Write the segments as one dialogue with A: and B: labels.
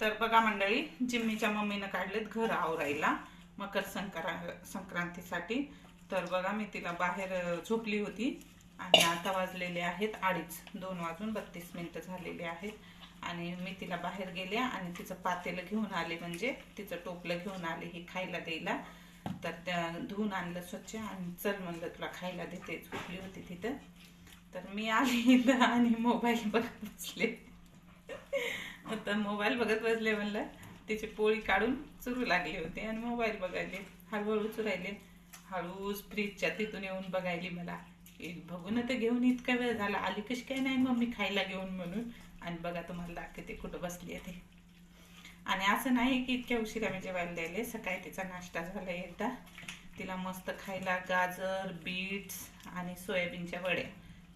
A: तर बघा मंडळी जिम्मीच्या मम्मीनं काढलेत घर आवरायला मकर संक्रा संक्रांतीसाठी. तर बघा मी तिला बाहेर झोपली होती आणि आता वाजलेले आहेत अडीच दोन वाजून बत्तीस मिनटं झालेले आहेत. आणि मी तिला बाहेर गेले आणि तिचं पातेलं घेऊन आले म्हणजे तिचं टोपलं घेऊन आले ही खायला द्यायला. तर त्या धुवून आणलं स्वच्छ आणि चल म्हणलं तुला खायला देते. झोपली होती तिथं. तर मी आली आणि मोबाईल बघत बसले. आता मोबाईल बघत बसले म्हणलं तिची पोळी काढून चुरू लागले होते आणि मोबाईल बघायले हळूहळू चुरायले हळूच फ्रीजच्या तिथून येऊन बघायली मला बघून तर घेऊन इतका वेळ झाला आली कशी काय नाही मम्मी खायला घेऊन म्हणून. आणि बघा तुम्हाला दाखवते कुठं बसली आहे ते. आणि असं नाही की इतक्या उशिरा मी जेवायला द्यायले सकाळी तिचा नाश्ता झाला एकदा. तिला मस्त खायला गाजर बीट्स आणि सोयाबीनच्या वड्या.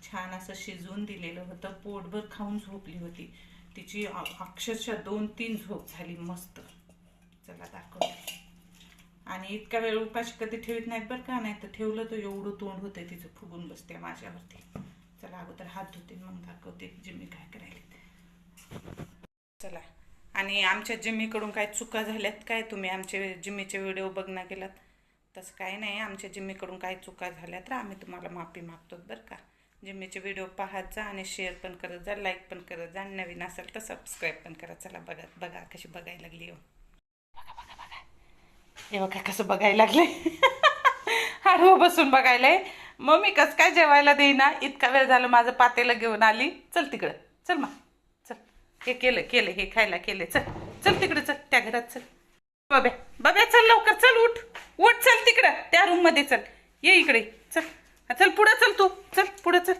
A: छान असं शिजवून दिलेलं होतं. पोटभर खाऊन झोपली होती. तिची अक्षरशः दोन तीन झोप झाली मस्त. चला दाखवते. आणि इतका वेळ उपाशी कधी ठेवीत नाहीत बरं का? नाही तर ठेवलं तर एवढं तोंड होते तिचं फुगून बसते माझ्यावरती. चला अगोदर हात धुते मग दाखवते जिम्मी काय करायला. चला. आणि आमच्या जिम्मीकडून काय चुका झाल्यात काय तुम्ही? आमचे जिम्मीचे व्हिडिओ बघणं गेलात? तसं काही नाही. आमच्या जिम्मीकडून काय चुका झाल्या तर आम्ही तुम्हाला माफी मागतो बरं का? जिम्मीचे व्हिडिओ पाहत जा आणि शेअर पण करत जा लाईक पण करत जा. आणि नवीन असेल तर सबस्क्राईब पण करा. चला बघा बघा कशी बघायला लागली हो. बघा बघा बघा. हे बघा कसं बघायला लागले. हळू बसून बघायलाय. मम्मी कसं काय जेवायला देईना? इतका वेळ झाला माझं पातेलं घेऊन आली. चल तिकडं. चल मग चल. हे केलं केलं. हे खायला केलं. चल. चल तिकडं चल. त्या घरात चल. बाब्या बाब्या चल लवकर. चल उठ. उठ चल तिकडं. त्या रूममध्ये चल. ये इकडे. चल. चल पुढं चल तू चल पुढं चल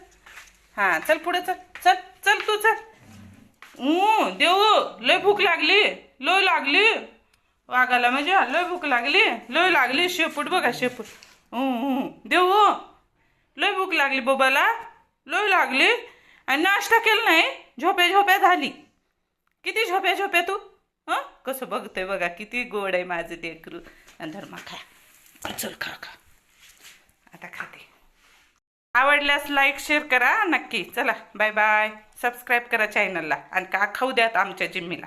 A: हां चल पुढे चल चल चल तू चल. ऊ देऊ लय भूक लागली लय लागली. वाघाला म्हणजे लय भूक लागली लय लागली. शेपूट बघा शेपूट. ऊ देऊ लय भूक लागली बोबाला लय लागली. आणि नाश्ता केला नाही झोप्या झोप्या झाली. किती झोप्या झोप्या तू? हं? कसं बघतोय बघा किती गोड आहे माझं लेकरू. आणि धर्मा खा चल खा खा आता खाते आवडल्यास लाईक शेअर करा. नक्की. चला बाय बाय सबस्क्राईब करा चॅनलला आणि का खाऊ द्यात आमच्या जिम्मीला.